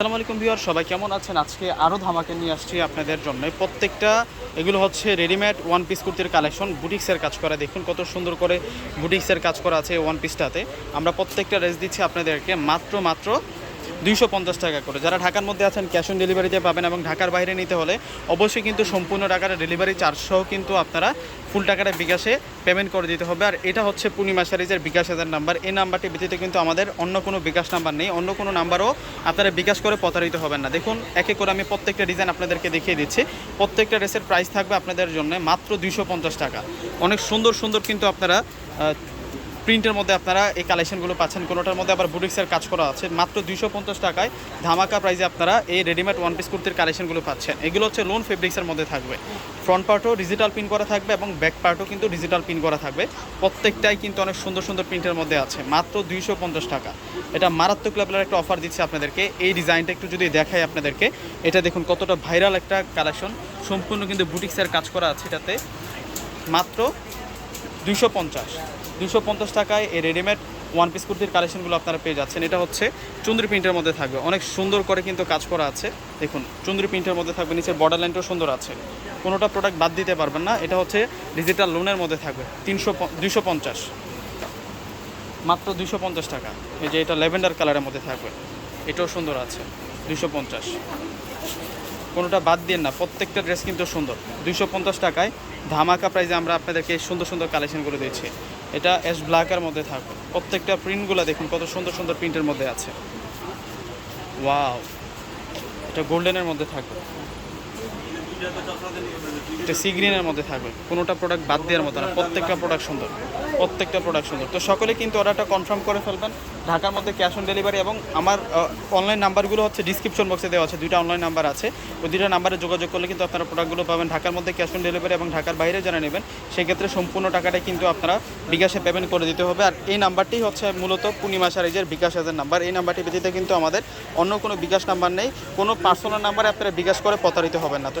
আসসালামু আলাইকুম সবাই কেমন আছেন? আজকে আরও ধামাকে নিয়ে আসছি আপনাদের জন্য। প্রত্যেকটা, এগুলো হচ্ছে রেডিমেড ওয়ান পিস কুর্তির কালেকশন বুটিক্সের কাজ করা। দেখুন কত সুন্দর করে বুটিক্সের কাজ করা আছে ওয়ান পিসটাতে আমরা প্রত্যেকটা রেস দিচ্ছি আপনাদেরকে, মাত্র মাত্র দুইশো পঞ্চাশ টাকা করে। যারা ঢাকার মধ্যে আছেন ক্যাশ অন ডেলিভারিতে পাবেন এবং ঢাকার বাইরে নিতে হলে অবশ্যই কিন্তু সম্পূর্ণ টাকার ডেলিভারি চার্জ সহ কিন্তু আপনারা ফুল টাকাটা বিকাশে পেমেন্ট করে দিতে হবে। আর এটা হচ্ছে পূর্ণিমা সারিজের বিকাশ হাজার নাম্বার এই নাম্বারটি ব্যতীত কিন্তু আমাদের অন্য কোনো বিকাশ নাম্বার নেই। অন্য কোনো নাম্বারও আপনারা বিকাশ করে প্রতারিত হবেন না। দেখুন, একে করে আমি প্রত্যেকটা ডিজাইন আপনাদেরকে দেখিয়ে দিচ্ছি। প্রত্যেকটা ড্রেসের প্রাইস থাকবে আপনাদের জন্য মাত্র দুইশো পঞ্চাশ টাকা। অনেক সুন্দর সুন্দর কিন্তু আপনারা প্রিন্টের মধ্যে আপনারা এই কালেকশনগুলো পাচ্ছেন। কোনোটার মধ্যে আবার বুটিক্সের কাজ করা আছে। মাত্র দুইশো পঞ্চাশ টাকায় ধামাকা প্রাইসে আপনারা এই রেডিমেড ওয়ান পিস কুর্তির কালেকশনগুলো পাচ্ছেন। এগুলো হচ্ছে লোন ফেব্রিক্সের মধ্যে থাকবে। ফ্রন্ট পার্টও ডিজিটাল প্রিন্ট করা থাকবে এবং ব্যাক পার্টও কিন্তু ডিজিটাল প্রিন্ট করা থাকবে। প্রত্যেকটাই কিন্তু অনেক সুন্দর সুন্দর প্রিন্টের মধ্যে আছে। মাত্র দুইশো পঞ্চাশ টাকা। এটা মারাত্মক লেভেলের একটা অফার দিচ্ছে আপনাদেরকে। এই ডিজাইনটা একটু যদি দেখাই আপনাদেরকে। এটা দেখুন, কতটা ভাইরাল একটা কালেকশন সম্পূর্ণ কিন্তু বুটিক্সের কাজ করা আছে এটাতে। মাত্র দুইশো পঞ্চাশ। দুশো পঞ্চাশ টাকায় এই রেডিমেড ওয়ান পিস কুর্তির কালেকশনগুলো আপনারা পেয়ে যাচ্ছেন। এটা হচ্ছে চুন্দ্রি প্রিন্টের মধ্যে থাকবে। অনেক সুন্দর করে কিন্তু কাজ করা আছে। দেখুন, চুন্দ্রি প্রিন্টের মধ্যে থাকবে, নিচের বর্ডার লাইনটাও সুন্দর আছে। কোনোটা প্রোডাক্ট বাদ দিতে পারবেন না। এটা হচ্ছে ডিজিটাল লোনের মধ্যে থাকবে, তিনশো দুইশো পঞ্চাশ। মাত্র দুশো পঞ্চাশ টাকা। এই যে এটা ল্যাভেন্ডার কালারের মধ্যে থাকবে। এটাও সুন্দর আছে দুশো পঞ্চাশ। কোনোটা বাদ দিয়ে না, প্রত্যেকটা ড্রেস কিন্তু সুন্দর। দুইশো পঞ্চাশ টাকায় ধামাকা প্রাইজে আমরা আপনাদেরকে সুন্দর সুন্দর কালেকশন করে দিয়েছি। এটা এস ব্ল্যাকের মধ্যে থাকবে। প্রত্যেকটা প্রিন্টগুলো দেখুন, কত সুন্দর সুন্দর প্রিন্টের মধ্যে আছে। ওয়াও এটা গোল্ডেনের মধ্যে থাকবে। এটা সি গ্রিনের মধ্যে থাকবে। কোনোটা প্রোডাক্ট বাদ দেওয়ার মতো না। প্রত্যেকটা প্রোডাক্ট সুন্দর। প্রত্যেকটা প্রোডাক্ট সুন্দর। তো সকলে কিন্তু অর্ডারটা কনফার্ম করে ফেলবেন। ঢাকার মধ্যে ক্যাশ অন ডেলিভারি এবং আমার অনলাইন নাম্বারগুলো হচ্ছে ডিসক্রিপশন বক্সে দেওয়া আছে। দুইটা অনলাইন নাম্বার আছে। ওই দুইটা নাম্বারে যোগাযোগ করলে কিন্তু আপনারা প্রোডাক্টগুলো পাবেন। ঢাকার মধ্যে ক্যাশ অন ডেলিভারি এবং ঢাকার বাইরে যারা নেবেন, সেক্ষেত্রে সম্পূর্ণ টাকাটাই কিন্তু আপনারা বিকাশে পেমেন্ট করে দিতে হবে। আর এই নাম্বারটি হচ্ছে মূলত পূর্ণিমা সারিজের বিকাশ হাজার নাম্বার এই নাম্বারটি ব্যতীত কিন্তু আমাদের অন্য কোনো বিকাশ নাম্বার নেই। কোনো পার্সোনাল নাম্বারে আপনারা বিকাশ করে প্রতারিত হবেন না। তো